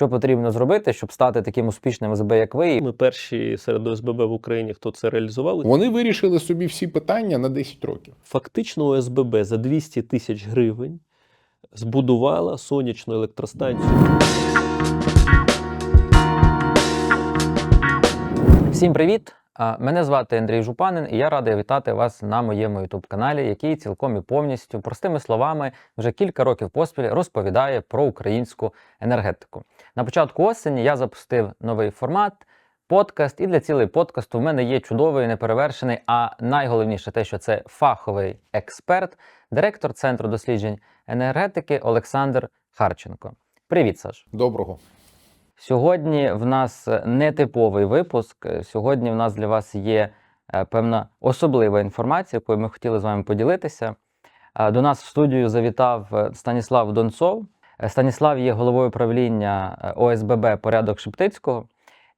що потрібно зробити, щоб стати таким успішним ОСБ, як ви. Ми перші серед ОСББ в Україні, хто це реалізували. Вони вирішили собі всі питання на 10 років. Фактично ОСББ за 200 тисяч гривень збудувала сонячну електростанцію. Всім привіт! Мене звати Андрій Жупанин, і я радий вітати вас на моєму youtube каналі який цілком і повністю, простими словами, вже кілька років поспіль розповідає про українську енергетику. На початку осені я запустив новий формат. Подкаст, і для цілей подкасту в мене є чудовий, неперевершений, а найголовніше те, що це фаховий експерт, директор Центру досліджень енергетики Олександр Харченко. Привіт, Саш! Доброго. Сьогодні в нас нетиповий випуск. Сьогодні в нас для вас є е, певна особлива інформація, якою ми хотіли з вами поділитися. Е, До нас в студію завітав е, Станіслав Донцов. Е, Станіслав є головою правління е, ОСББ Порядок Шептицького.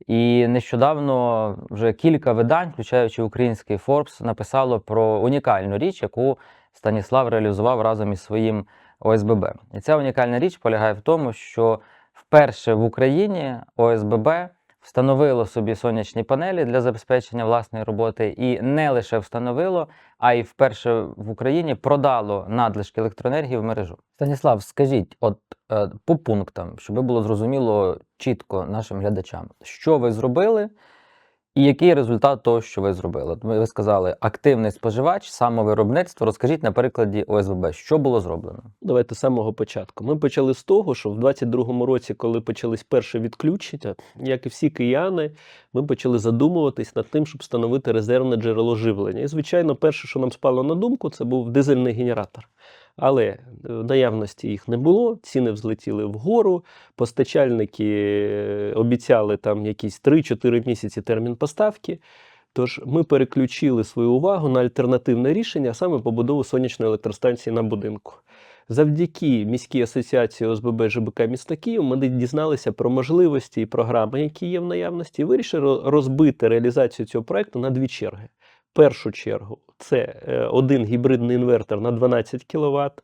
І нещодавно вже кілька видань, включаючи український Forbes, написало про унікальну річ, яку Станіслав реалізував разом із своїм ОСББ. І ця унікальна річ полягає в тому, що вперше в Україні ОСББ встановило собі сонячні панелі для забезпечення власної роботи, і не лише встановило, а й вперше в Україні продало надлишки електроенергії в мережу. Станіслав, скажіть, от е, по пунктам, щоб було зрозуміло чітко нашим глядачам, що ви зробили, і який результат того, що ви зробили? Ви сказали активний споживач, самовиробництво. Розкажіть на прикладі ОСББ, що було зроблено? Давайте з самого початку. Ми почали з того, що в 22-му році, коли почались перші відключення, як і всі кияни, ми почали задумуватись над тим, щоб встановити резервне джерело живлення. І, звичайно, перше, що нам спало на думку, це був дизельний генератор. Але е, наявності їх не було, ціни взлетіли вгору, постачальники е, обіцяли там якісь 3-4 місяці термін поставки. Тож ми переключили свою увагу на альтернативне рішення, а саме побудову сонячної електростанції на будинку. Завдяки міській асоціації ОСББ ЖБК міста Київ ми дізналися про можливості і програми, які є в наявності, і вирішили розбити реалізацію цього проекту на дві черги. Першу чергу це е, один гібридний інвертор на 12 кВт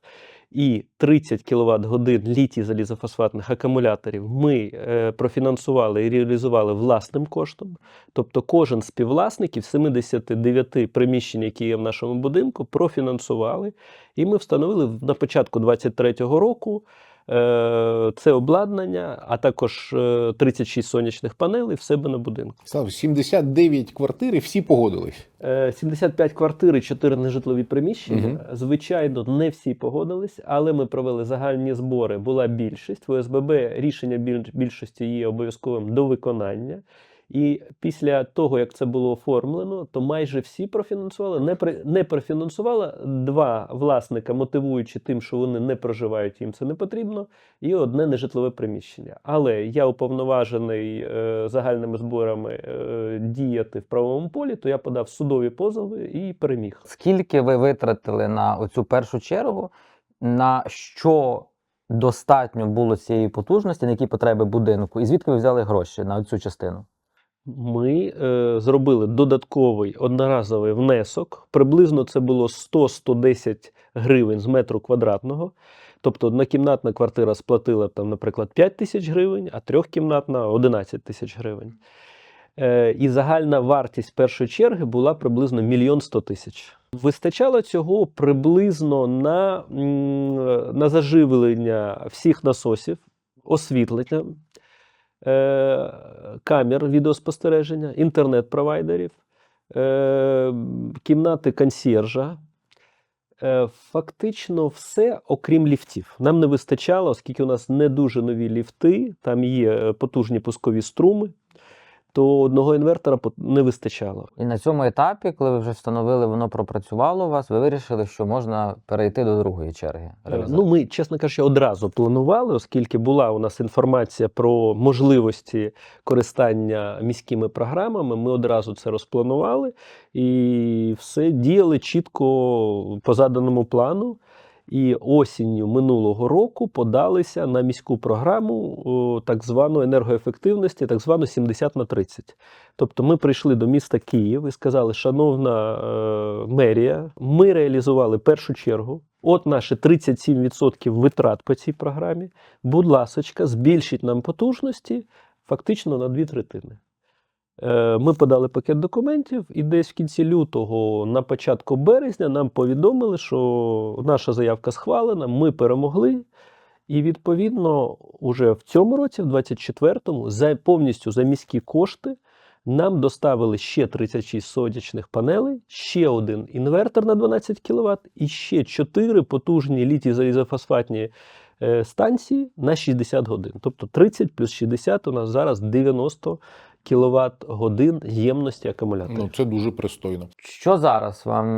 і 30 кВт годин літій залізофосфатних акумуляторів ми е, профінансували і реалізували власним коштом. Тобто кожен з співвласників 79 приміщень, які є в нашому будинку, профінансували. І ми встановили на початку 2023 року це обладнання, а також е, 36 сонячних панелей в себе на будинку. Слав, 79 квартир і всі погодились. Е, 75 квартир і 4 нежитлові приміщення. Угу. Звичайно, не всі погодились, але ми провели загальні збори. Була більшість. В ОСББ рішення біль- більшості є обов'язковим до виконання. І після того, як це було оформлено, то майже всі профінансували. Не, при- не профінансували два власника, мотивуючи тим, що вони не проживають, їм це не потрібно, і одне нежитлове приміщення. Але я уповноважений е, загальними зборами е, діяти в правовому полі, то я подав судові позови і переміг. Скільки ви витратили на оцю першу чергу, на що достатньо було цієї потужності, на які потреби будинку, і звідки ви взяли гроші на цю частину? Ми е, зробили додатковий одноразовий внесок. Приблизно це було 100-110 гривень з метру квадратного. Тобто однокімнатна квартира сплатила там, наприклад, 5 тисяч гривень, а трьохкімнатна 11 тисяч гривень. Е, і загальна вартість першої черги була приблизно мільйон 100 тисяч. Вистачало цього приблизно на, на заживлення всіх насосів, освітлення, е, камер відеоспостереження, інтернет-провайдерів, е, кімнати консьєржа. Е, Фактично все, окрім ліфтів. Нам не вистачало, оскільки у нас не дуже нові ліфти, там є потужні пускові струми, то одного інвертора не вистачало. І на цьому етапі, коли ви вже встановили, воно пропрацювало у вас, ви вирішили, що можна перейти до другої черги. Е, реалізації. Ну, ми, чесно кажучи, одразу планували, оскільки була у нас інформація про можливості користання міськими програмами. Ми одразу це розпланували і все діяли чітко по заданому плану. І осінню минулого року подалися на міську програму так звану енергоефективності, так звану 70 на 30. Тобто ми прийшли до міста Київ і сказали, шановна е, мерія, ми реалізували першу чергу От наші 37% витрат по цій програмі. Будь ласочка, збільшіть нам потужності фактично на дві третини. Е, Ми подали пакет документів, і десь в кінці лютого, на початку березня, нам повідомили, що наша заявка схвалена, ми перемогли. І відповідно, уже в цьому році, в 24-му, за повністю за міські кошти нам доставили ще 36 сонячних панелей, ще один інвертор на 12 кВт і ще 4 потужні літій залізофосфатні е, станції на 60 годин. Тобто 30 плюс 60 у нас зараз 90 кВт годин ємності акумулятора. Ну, це дуже пристойно. Що зараз вам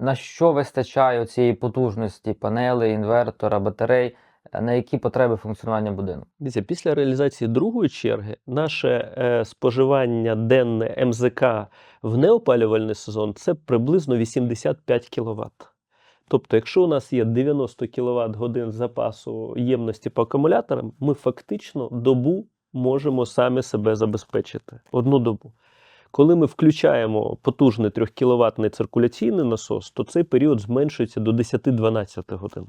на що вистачає цієї потужності панелей, інвертора, батарей? На які потреби функціонування будинку? Дивіться, після реалізації другої черги наше е, споживання денне МЗК в неопалювальний сезон це приблизно 85 кВт. Тобто, якщо у нас є 90 кВт годин запасу ємності по акумуляторам, ми фактично добу можемо самі себе забезпечити. Одну добу. Коли ми включаємо потужний 3 кВт циркуляційний насос, то цей період зменшується до 10-12 годин.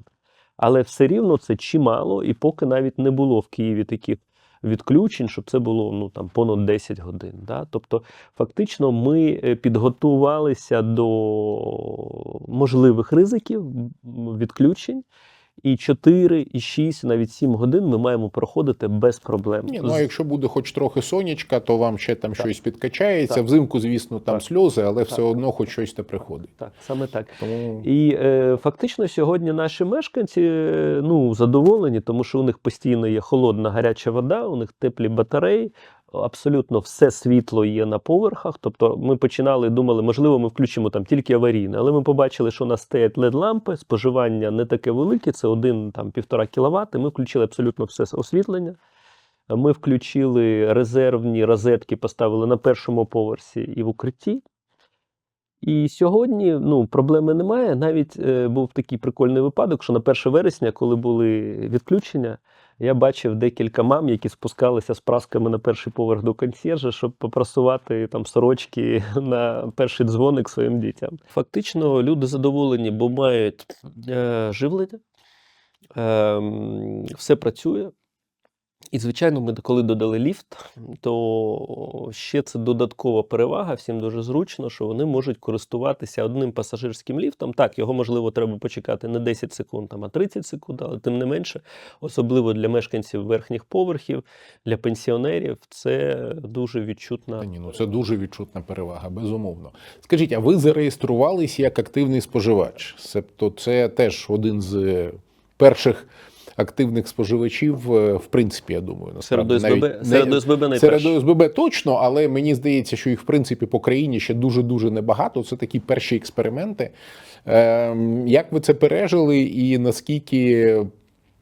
Але все рівно це чимало, і поки навіть не було в Києві таких відключень, щоб це було ну, там, понад 10 годин. Да? Тобто, фактично, ми е, підготувалися до можливих ризиків відключень. І 4, і 6, навіть 7 годин ми маємо проходити без проблем. Ні, ну а якщо буде хоч трохи сонячка, то вам ще там Так. щось підкачається. Так. Взимку, звісно, там Так. сльози, але все одно хоч щось та приходить. Так, саме так. Тому І е, фактично сьогодні наші мешканці е, ну, задоволені, тому що у них постійно є холодна гаряча вода, у них теплі батареї. Абсолютно все світло є на поверхах. Тобто ми починали думали, можливо, ми включимо там тільки аварійне, але ми побачили, що у нас стоять led лампи споживання не таке велике, це один там півтора кіловат. Ми включили абсолютно все освітлення. Ми включили резервні розетки, поставили на першому поверсі і в укритті. І сьогодні ну, проблеми немає. Навіть е, був такий прикольний випадок, що на 1 вересня, коли були відключення, я бачив декілька мам, які спускалися з прасками на перший поверх до консьєржа, щоб попрасувати там сорочки на перший дзвоник своїм дітям. Фактично, люди задоволені, бо мають е, живлення, е, все працює. І, звичайно, ми коли додали ліфт, то ще це додаткова перевага. Всім дуже зручно, що вони можуть користуватися одним пасажирським ліфтом. Так, його можливо треба почекати не 10 секунд, там, а 30 секунд, але тим не менше, особливо для мешканців верхніх поверхів, для пенсіонерів, це дуже відчутна. Ні, ну це дуже відчутна перевага, безумовно. Скажіть, а ви зареєструвались як активний споживач? Тобто це теж один з перших активних споживачів, е, в принципі, я думаю, Серед насправді. ОСББ, не- серед ОСББ Серед найперше. ОСББ точно, але мені здається, що їх в принципі по країні ще дуже дуже небагато. Це такі перші експерименти. Ем, як ви це пережили, і наскільки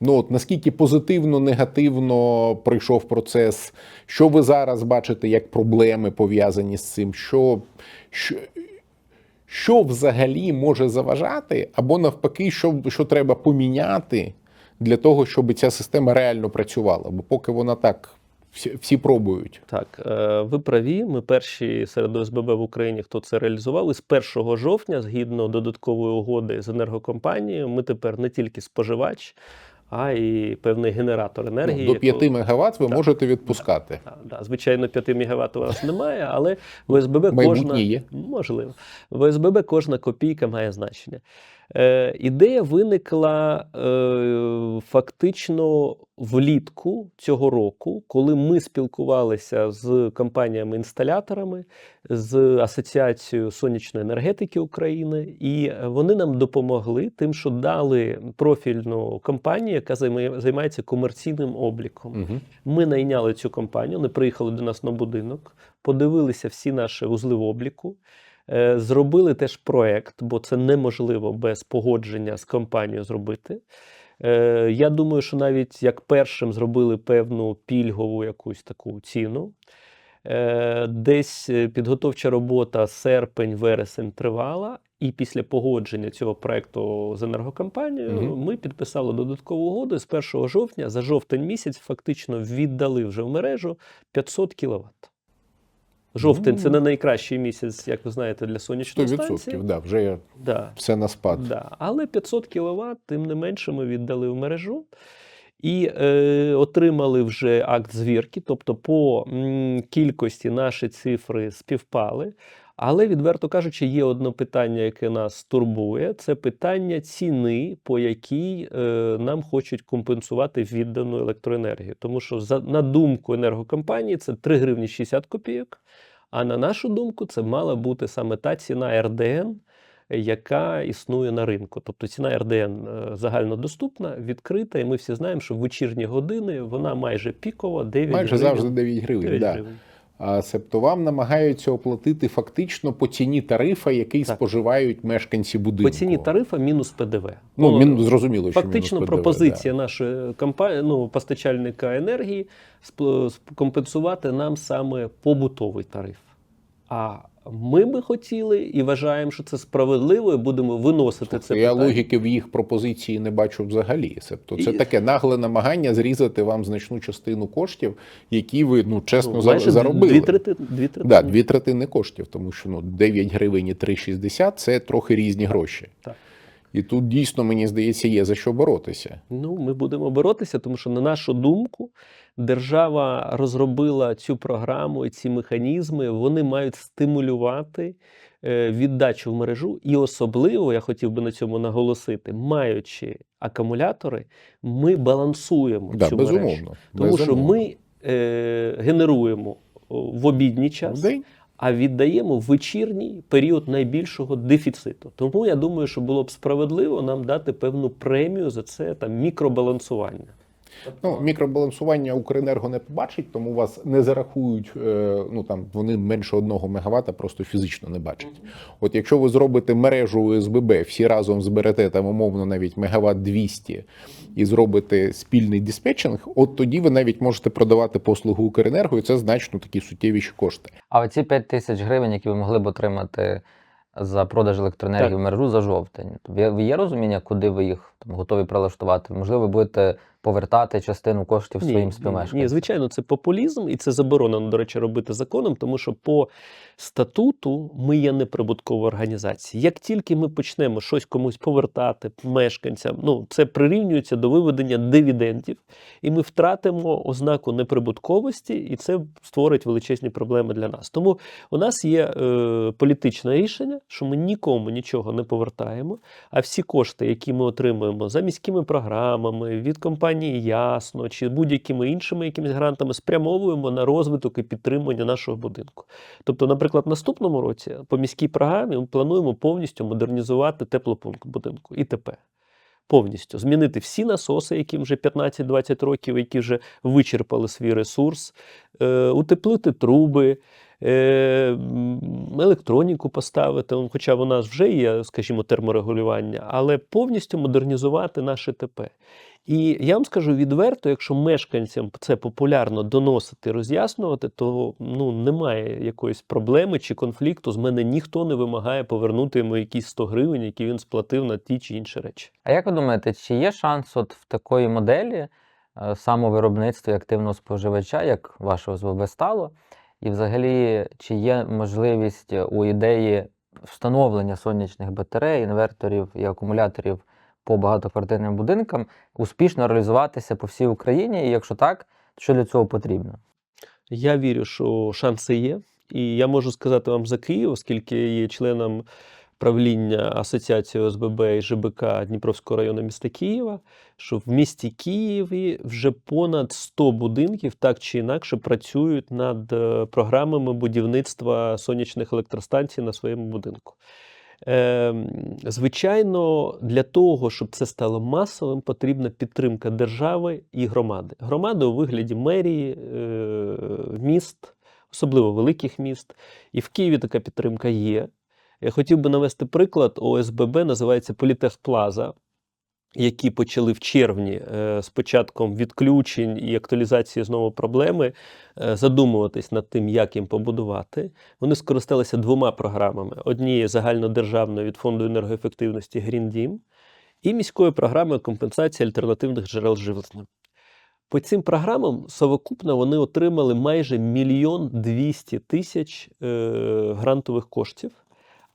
ну от наскільки позитивно, негативно пройшов процес? Що ви зараз бачите як проблеми пов'язані з цим? Що, що, що взагалі може заважати, або навпаки, що, що треба поміняти для того, щоб ця система реально працювала? Бо поки вона так всі, всі пробують. Так, е, ви праві. Ми перші серед ОСББ в Україні, хто це реалізували. З 1 жовтня, згідно додаткової угоди з енергокомпанією, ми тепер не тільки споживач, а й певний генератор енергії. Ну, до 5 яку- МВт ви Так. можете відпускати. Да, да, звичайно, 5 МВт у вас немає, але в Майбутнє кожна є. можливо. В ОСББ кожна копійка має значення. Е, ідея виникла е, фактично влітку цього року, коли ми спілкувалися з компаніями-інсталяторами, з Асоціацією сонячної енергетики України, і вони нам допомогли тим, що дали профільну компанію, яка займає- займається комерційним обліком. Угу. Ми найняли цю компанію, вони приїхали до нас на будинок, подивилися всі наші вузли в обліку, зробили теж проект, бо це неможливо без погодження з компанією зробити. Е, Я думаю, що навіть як першим зробили певну пільгову якусь таку ціну. Е, Десь е, підготовча робота серпень-вересень тривала, і після погодження цього проекту з енергокомпанією Мгм. ми підписали додаткову угоду. З 1 жовтня за жовтень місяць фактично віддали вже в мережу 500 кВт. Жовтень це Ну. не найкращий місяць, як ви знаєте, для сонячної 100%, станції. да, вже Да. все на спад. Да. Але 500 кВт, тим не менше, ми віддали в мережу і е, отримали вже акт звірки, тобто по м, кількості наші цифри співпали. Але, відверто кажучи, є одне питання, яке нас турбує: це питання ціни, по якій е, нам хочуть компенсувати віддану електроенергію. Тому що, за, на думку енергокомпанії, це 3 гривні 60 копійок. А на нашу думку, це мала бути саме та ціна РДН, яка існує на ринку. Тобто ціна РДН е, загальнодоступна, відкрита, і ми всі знаємо, що в вечірні години вона майже пікова, 9 Майже гривень. завжди 9 гривень. 9 гривень. А себто вам намагаються оплатити фактично по ціні тарифа, який Так. споживають мешканці будинку. По ціні тарифа мінус ПДВ. Ну, мін, зрозуміло, що Фактично, мінус ПДВ, пропозиція нашої компанії, ну, постачальника енергії компенсувати нам саме побутовий тариф. А ми би хотіли і вважаємо, що це справедливо, і будемо виносити Да. це Я питання. логіки в їх пропозиції не бачу взагалі. Себто це І- таке нагле намагання зрізати вам значну частину коштів, які ви ну чесно Ну, майже заробили. Дві третини. Дві третини. Да, дві третини коштів, тому що ну 9 гривень і 3,60 – це трохи різні гроші. Так. І тут дійсно мені здається є за що боротися. Ну, ми будемо боротися, тому що, на нашу думку, держава розробила цю програму і ці механізми, вони мають стимулювати е, віддачу в мережу. І особливо, я хотів би на цьому наголосити, маючи акумулятори, ми балансуємо Да, цю мережу. безумовно. Тому що ми е, генеруємо в обідній час. А віддаємо вечірній період найбільшого дефіциту. Тому я думаю, що було б справедливо нам дати певну премію за це там мікробалансування. Ну, мікробалансування Укренерго не побачить, тому вас не зарахують. е, Ну там вони менше одного мегаватта просто фізично не бачать. От якщо ви зробите мережу ОСББ, всі разом зберете там умовно навіть мегаватт 200 і зробите спільний диспетчинг, от тоді ви навіть можете продавати послугу Укренерго, і це значно такі суттєвіші кошти. А оці 5 тисяч гривень, які ви могли б отримати за продаж електроенергії Так. в мережу за жовтень, є розуміння, куди ви їх там, готові прилаштувати? Можливо, ви будете повертати частину коштів своїм співмешканцям? ні, звичайно, це популізм, і це заборонено, до речі, робити законом, тому що по статуту ми є неприбуткова організація. Як тільки ми почнемо щось комусь повертати мешканцям, ну це прирівнюється до виведення дивідендів, і ми втратимо ознаку неприбутковості, і це створить величезні проблеми для нас. Тому у нас є е, політичне рішення, що ми нікому нічого не повертаємо, а всі кошти, які ми отримуємо за міськими програмами від компанії Ясно чи будь-якими іншими якимись грантами, спрямовуємо на розвиток і підтримання нашого будинку. Тобто, наприклад, в наступному році по міській програмі ми плануємо повністю модернізувати теплопункт будинку ІТП. Повністю змінити всі насоси, яким вже 15-20 років, які вже вичерпали свій ресурс, е, утеплити труби, електроніку поставити, хоча в нас вже є, скажімо, терморегулювання, але повністю модернізувати наше ТП. І я вам скажу відверто, якщо мешканцям це популярно доносити, роз'яснювати, то ну, немає якоїсь проблеми чи конфлікту. З мене ніхто не вимагає повернути йому якісь 100 гривень, які він сплатив на ті чи інші речі. А як ви думаєте, чи є шанс от в такої моделі е, самовиробництва і активного споживача, як ваше ОСББ стало? І взагалі, чи є можливість е, у ідеї встановлення сонячних батарей, інверторів і акумуляторів по багатоквартирним будинкам успішно реалізуватися по всій Україні? І якщо так, що для цього потрібно? Я вірю, що шанси є. І я можу сказати вам за Київ, оскільки є членом правління Асоціації ОСББ і ЖБК Дніпровського району міста Києва, що в місті Києві вже понад 100 будинків так чи інакше працюють над е, програмами будівництва сонячних електростанцій на своєму будинку. Ем, Звичайно, для того, щоб це стало масовим, потрібна підтримка держави і громади. Громади у вигляді мерії, е, міст, особливо великих міст. І в Києві така підтримка є. Я хотів би навести приклад. ОСББ називається Політехплаза, які почали в червні е, з початком відключень і актуалізації знову проблеми е, задумуватись над тим, як їм побудувати. Вони скористалися двома програмами: однією загальнодержавною від фонду енергоефективності Dім і міською програмою компенсації альтернативних джерел живлення. По цим програмам совокупно вони отримали майже мільйон двісті тисяч е, грантових коштів,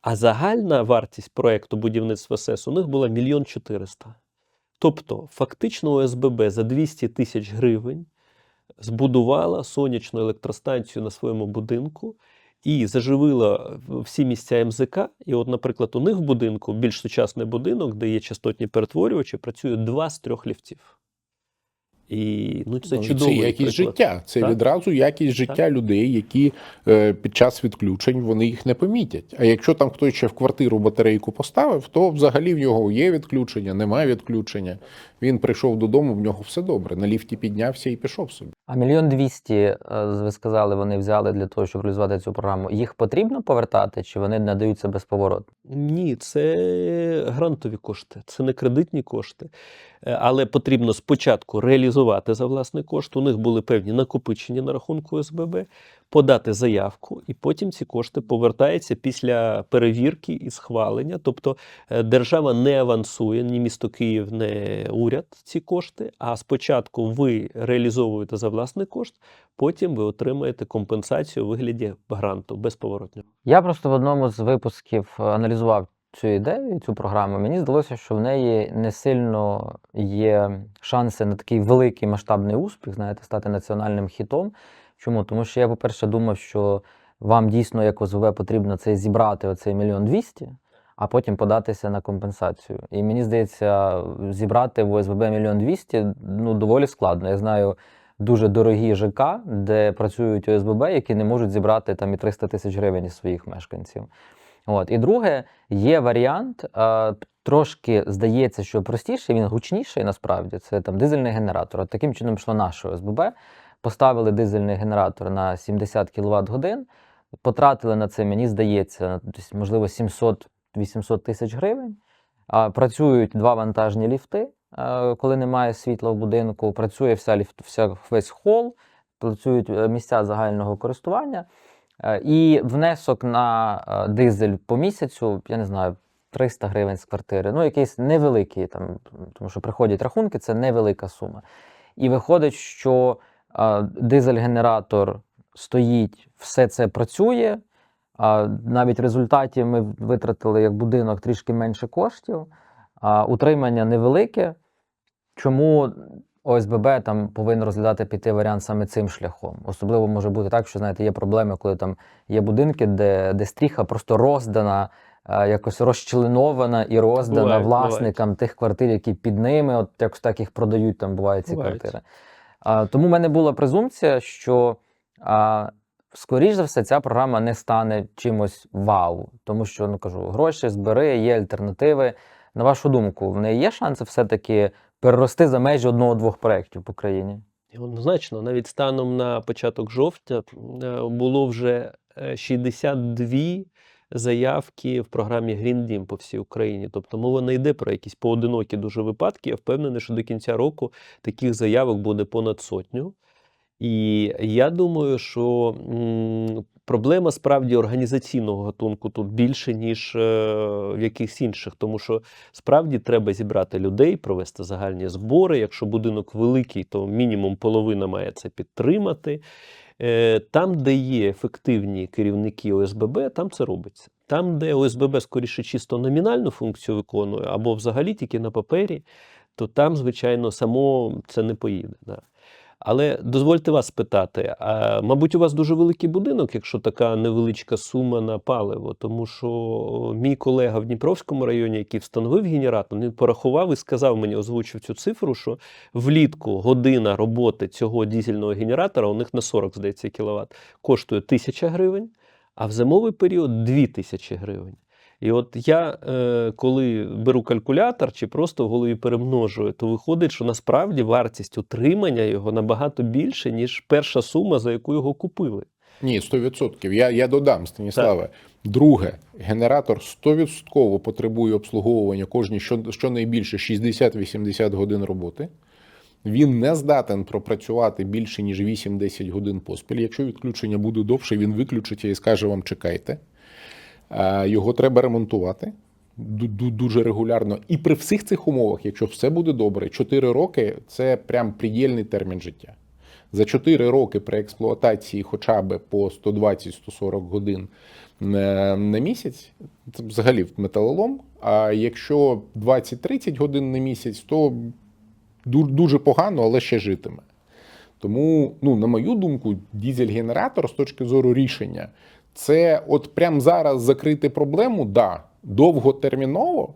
а загальна вартість проекту будівництва СЕС у них була мільйон чотириста. Тобто, фактично ОСББ за 200 тисяч гривень збудувала сонячну електростанцію на своєму будинку і заживила всі місця МЗК. І, от, наприклад, у них в будинку більш сучасний будинок, де є частотні перетворювачі, працює два з трьох ліфтів. І ну, це Ну, чудовий Це якість приклад. життя. Це Так. відразу якість життя людей, які е, під час відключень вони їх не помітять. А якщо там хтось ще в квартиру батарейку поставив, то взагалі в нього є відключення, немає відключення. Він прийшов додому, в нього все добре. На ліфті піднявся і пішов собі. А мільйон двісті, е, ви сказали, вони взяли для того, щоб реалізувати цю програму. Їх потрібно повертати, чи вони надаються безповоротно? Ні, це грантові кошти, це не кредитні кошти. Е, Але потрібно спочатку реалізувати за власний кошт. У них були певні накопичення на рахунку ОСББ, подати заявку, і потім ці кошти повертаються після перевірки і схвалення. Тобто е, держава не авансує, ні місто Київ, ні уряд ці кошти. А спочатку ви реалізовуєте за власний кошт, потім ви отримаєте компенсацію у вигляді гранту безповоротнього. Я просто в одному з випусків е, аналізував цю ідею, цю програму. Мені здалося, що в неї не сильно є шанси на такий великий масштабний успіх, знаєте, стати національним хітом. Чому? Тому що я, по-перше, думав, що вам дійсно як ОСВ потрібно це зібрати оцей мільйон двісті, а потім податися на компенсацію. І мені здається, зібрати в ОСББ мільйон двісті ну, доволі складно. Я знаю дуже дорогі ЖК, де працюють ОСББ, які не можуть зібрати там і 300 тисяч гривень із своїх мешканців. От. І друге, є варіант, е, трошки здається, що простіший, він гучніший насправді. Це там дизельний генератор. От таким чином йшло наше ОСББ. Поставили дизельний генератор на 70 кВт годин, потратили на це, мені здається, можливо, 700-800 тисяч гривень. Працюють два вантажні ліфти, коли немає світла в будинку. Працює вся ліфт, вся, весь хол, працюють е, місця загального користування. Е, І внесок на е, дизель по місяцю, я не знаю, 300 гривень з квартири. Ну, якийсь невеликий, там, тому що приходять рахунки, це невелика сума. І виходить, що дизель-генератор стоїть, все це працює. Навіть в результаті ми витратили як будинок трішки менше коштів, утримання невелике. Чому ОСББ там повинен розглядати піти варіант саме цим шляхом? Особливо може бути так, що знаєте, є проблеми, коли там є будинки, де, де стріха просто роздана, якось розчленована і роздана Бувають, власникам тих квартир, які під ними, от якось так їх продають, там бувають ці Бувають. квартири. Тому в мене була презумпція, що скоріш за все ця програма не стане чимось вау, тому що ну кажу, гроші збери, є альтернативи. На вашу думку, в неї є шанси все-таки перерости за межі одного-двох проєктів по країні? Однозначно, навіть станом на початок жовтня е, було вже е, 62 заявки в програмі Green Дім по всій Україні. Тобто мова не йде про якісь поодинокі дуже випадки. Я впевнений, що до кінця року таких заявок буде понад сотню. І я думаю, що проблема справді організаційного гатунку тут більше, ніж е, в якихось інших, тому що справді треба зібрати людей, провести загальні збори. Якщо будинок великий, то мінімум половина має це підтримати. Е, Там, де є ефективні керівники ОСББ, там це робиться. Там, де ОСББ скоріше чисто номінальну функцію виконує, або взагалі тільки на папері, то там, звичайно, само це не поїде. Да. Але дозвольте вас спитати, а, мабуть, у вас дуже великий будинок, якщо така невеличка сума на паливо, тому що мій колега в Дніпровському районі, який встановив генератор, він порахував і сказав мені, озвучив цю цифру, що влітку година роботи цього дізельного генератора у них на 40, здається, кВт, коштує 1000 гривень, а в зимовий період 2000 гривень. І от я, е, коли беру калькулятор чи просто в голові перемножую, то виходить, що насправді вартість утримання його набагато більше, ніж перша сума, за яку його купили. Ні, 100%. Я, я додам, Станіславе. Друге, генератор 100% потребує обслуговування кожні щонайбільше 60-80 годин роботи. Він не здатен пропрацювати більше, ніж 8-10 годин поспіль. Якщо відключення буде довше, він виключиться і скаже вам чекайте. Е, Його треба ремонтувати. ду- ду- дуже регулярно. І при всіх цих умовах, якщо все буде добре, 4 роки це прям предельний термін життя. За 4 роки при експлуатації хоча б по 120-140 годин на, на місяць, це взагалі металолом. А якщо 20-30 годин на місяць, то дуже погано, але ще житиме. Тому, ну, на мою думку, дізель-генератор з точки зору рішення, це от прямо зараз закрити проблему, да, довготерміново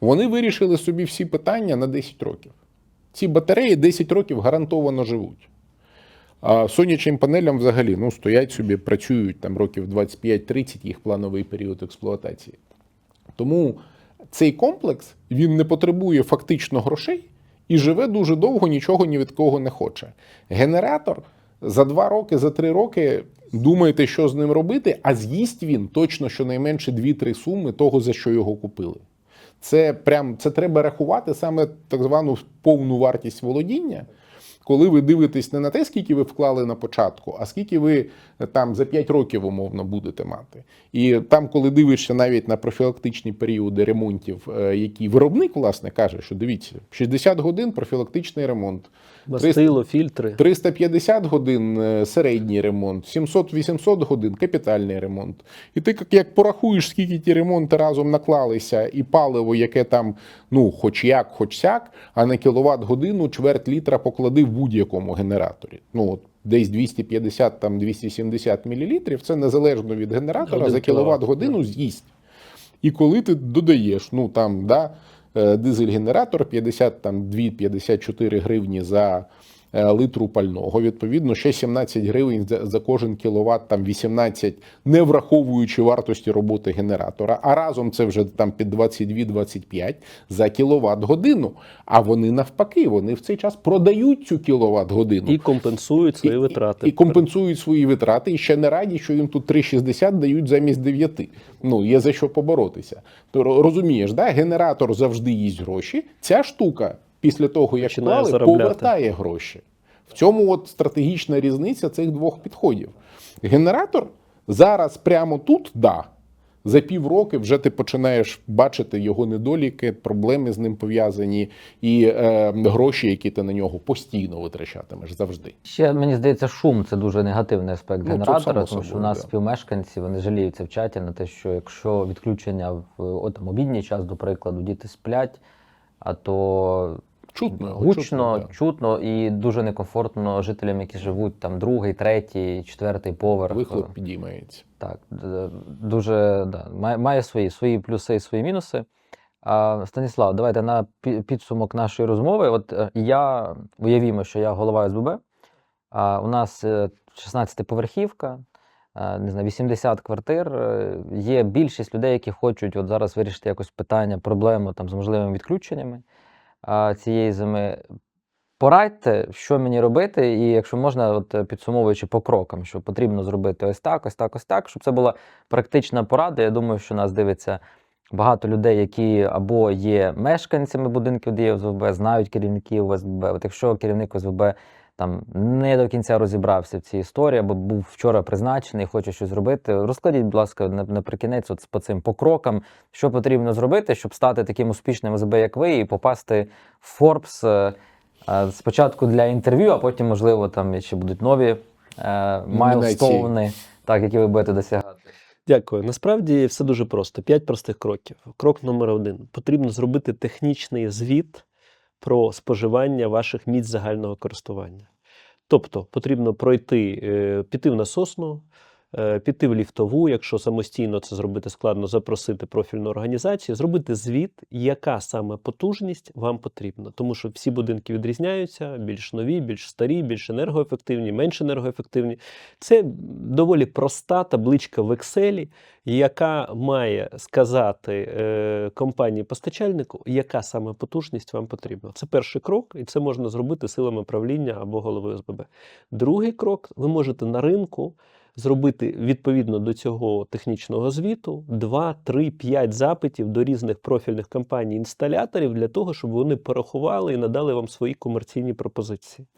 вони вирішили собі всі питання на 10 років. Ці батареї 10 років гарантовано живуть. А сонячним панелям взагалі ну, стоять собі, працюють там років 25-30 їх плановий період експлуатації. Тому цей комплекс він не потребує фактично грошей і живе дуже довго, нічого ні від кого не хоче. Генератор за два роки, за три роки думаєте, що з ним робити, а з'їсть він точно щонайменше 2-3 суми того, за що його купили. Це прям це треба рахувати саме так звану повну вартість володіння. Коли ви дивитесь не на те, скільки ви вклали на початку, а скільки ви е, там за 5 років умовно будете мати. І там, коли дивишся навіть на профілактичні періоди ремонтів, е, які виробник, власне, каже, що дивіться, 60 годин профілактичний ремонт, Мастило, фільтри. 350 годин е, середній ремонт, 700-800 годин капітальний ремонт. І ти як- порахуєш, скільки ті ремонти разом наклалися, і паливо, яке там, ну, хоч як, хоч сяк, а на кіловат годину чверть літра поклади в будь-якому генераторі. Ну, от десь 250 там 270 мл, це незалежно від генератора Один за кіловат годину з'їсть. І коли ти додаєш, ну там, да, дизель-генератор 52-54 гривні за е, литру пального, відповідно, ще 17 гривень за, за кожен кіловат, там 18, не враховуючи вартості роботи генератора, а разом це вже там під 22-25 за кіловат годину. А вони навпаки, вони в цей час продають цю кіловат годину. І компенсують свої І- витрати. І, компенсують свої витрати, і ще не раді, що їм тут 3,60 дають замість 9. Ну, є за що поборотися. То розумієш, да? генератор завжди їсть гроші. Ця штука, після того, як Починає заробляти. повертає гроші. В цьому от стратегічна різниця цих двох підходів. Генератор зараз прямо тут, да. За півроки вже ти починаєш бачити його недоліки, проблеми з ним пов'язані, і е, гроші, які ти на нього постійно витрачатимеш завжди. Ще мені здається, шум це дуже негативний аспект Ну, генератора, тому що у нас співмешканці вони жаліються в чаті на те, що якщо відключення в от, там, обідній час, до прикладу, діти сплять, а то Чутно, гучно, да. чутно і дуже некомфортно жителям, які живуть там другий, третій, четвертий поверх. Вихлоп підіймається. Так, дуже да, має, має свої, свої плюси і свої мінуси. А, Станіслав, давайте на підсумок нашої розмови. От е, я уявімо, що я голова СББ. А, у нас 16-поверхівка, е, не знаю, 80 квартир. е, Є більшість людей, які хочуть от зараз вирішити якось питання, проблему там, з можливими відключеннями цієї зими. Порадьте, що мені робити, і якщо можна, от е, підсумовуючи по крокам, що потрібно зробити ось так, ось так, ось так, щоб це була практична порада. Я думаю, що нас дивиться багато людей, які або є мешканцями будинків, де є знають керівників ОСББ. От якщо керівник ОСББ там не до кінця розібрався в цій історії, або був вчора призначений, хоче щось зробити, розкладіть, будь ласка, на- наприкінець, от по цим по крокам, що потрібно зробити, щоб стати таким успішним ОСБ, як ви, і попасти в Forbes. е, е, Спочатку для інтерв'ю, а потім, можливо, там ще будуть нові е, майлстоуни, так, які ви будете досягати. Дякую. Насправді все дуже просто. П'ять простих кроків. Крок номер один: потрібно зробити технічний звіт про споживання ваших місць загального користування. Тобто потрібно пройти, е, піти в насосну, піти в ліфтову, якщо самостійно це зробити складно, запросити профільну організацію, зробити звіт, яка саме потужність вам потрібна. Тому що всі будинки відрізняються: більш нові, більш старі, більш енергоефективні, менш енергоефективні. Це доволі проста табличка в Excel, яка має сказати е, компанії-постачальнику, яка саме потужність вам потрібна. Це перший крок, і це можна зробити силами правління або голови ОСББ. Другий крок: ви можете на ринку зробити відповідно до цього технічного звіту 2, 3, 5 запитів до різних профільних компаній-інсталяторів для того, щоб вони порахували і надали вам свої комерційні пропозиції.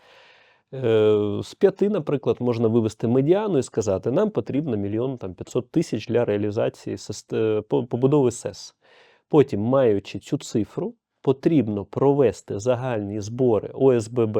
Е, З п'яти, наприклад, можна вивести медіану і сказати, нам потрібно мільйон там 500 тисяч для реалізації е, по- побудови СЕС. Потім, маючи цю цифру, потрібно провести загальні збори ОСББ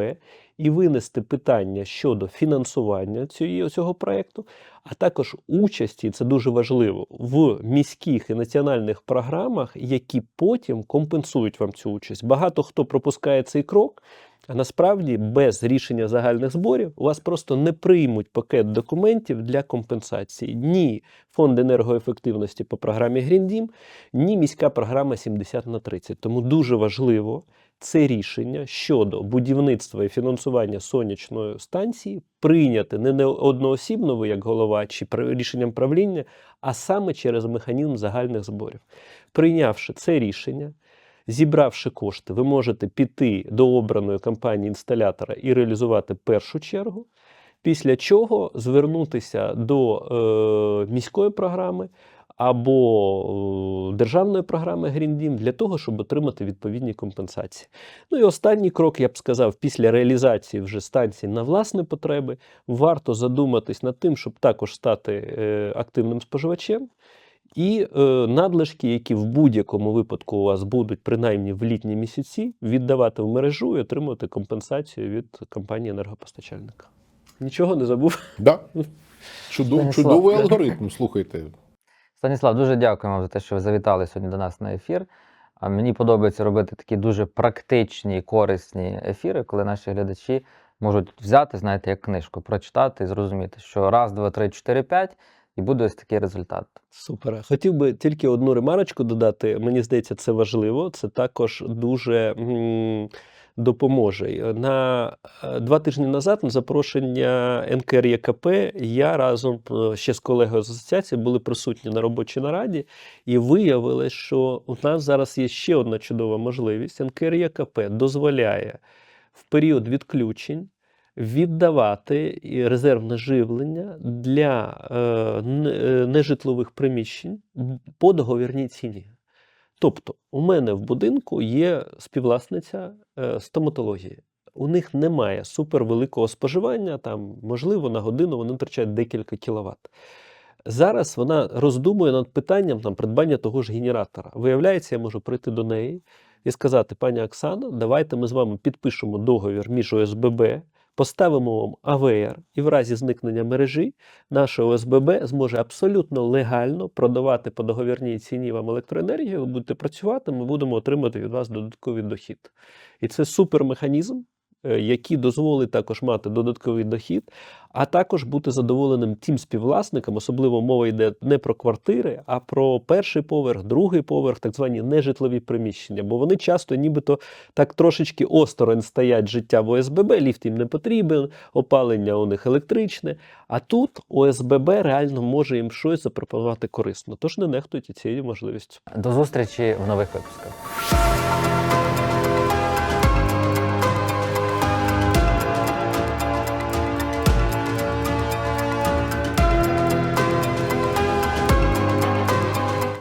і винести питання щодо фінансування цієї, цього проєкту, а також участі, це дуже важливо, в міських і національних програмах, які потім компенсують вам цю участь. Багато хто пропускає цей крок. А насправді без рішення загальних зборів у вас просто не приймуть пакет документів для компенсації ні фонд енергоефективності по програмі Dім, ні міська програма 70 на 30. Тому дуже важливо це рішення щодо будівництва і фінансування сонячної станції прийняти не одноосібно ви як голова чи рішенням правління, а саме через механізм загальних зборів. Прийнявши це рішення, Зібравши кошти, ви можете піти до обраної компанії інсталятора і реалізувати першу чергу, після чого звернутися до е, міської програми або е, державної програми Dім для того, щоб отримати відповідні компенсації. Ну і останній крок, я б сказав, після реалізації вже станції на власні потреби, варто задуматись над тим, щоб також стати е, активним споживачем. І е, надлишки, які в будь-якому випадку у вас будуть, принаймні в літні місяці, віддавати в мережу і отримувати компенсацію від компанії енергопостачальника. Нічого не забув. Да. Чудов, Станіслав, чудовий алгоритм, слухайте. Станіслав, дуже дякуємо вам за те, що ви завітали сьогодні до нас на ефір. А мені подобається робити такі дуже практичні корисні ефіри, коли наші глядачі можуть взяти, знаєте, як книжку, прочитати і зрозуміти, що раз, два, три, чотири, п'ять, і буде ось такий результат. Супер. Хотів би тільки одну ремарочку додати. Мені здається, це важливо. Це також дуже допоможе. На е, два тижні назад на запрошення НКРЄКП я разом е, ще з колегою з асоціації були присутні на робочій нараді, і виявилось, що у нас зараз є ще одна чудова можливість. НКРЄКП дозволяє в період відключень віддавати резервне живлення для е, е, нежитлових приміщень по договірній ціні. Тобто, у мене в будинку є співвласниця е, стоматології. У них немає супервеликого споживання, там, можливо, на годину вони втрачають декілька кіловат. Зараз вона роздумує над питанням там, придбання того ж генератора. Виявляється, я можу прийти до неї і сказати: пані Оксана, давайте ми з вами підпишемо договір між ОСББ, поставимо вам АВР, і в разі зникнення мережі наше ОСББ зможе абсолютно легально продавати по договірній ціні вам електроенергію. Ви будете працювати, ми будемо отримати від вас додатковий дохід. І це супермеханізм, е, який дозволить також мати додатковий дохід, а також бути задоволеним тим співвласникам, особливо мова йде не про квартири, а про перший поверх, другий поверх, так звані нежитлові приміщення. Бо вони часто нібито так трошечки осторонь стоять життя в ОСББ, ліфт їм не потрібен, опалення у них електричне. А тут ОСББ реально може їм щось запропонувати корисно. Тож не нехтуйте цією можливістю. До зустрічі в нових випусках.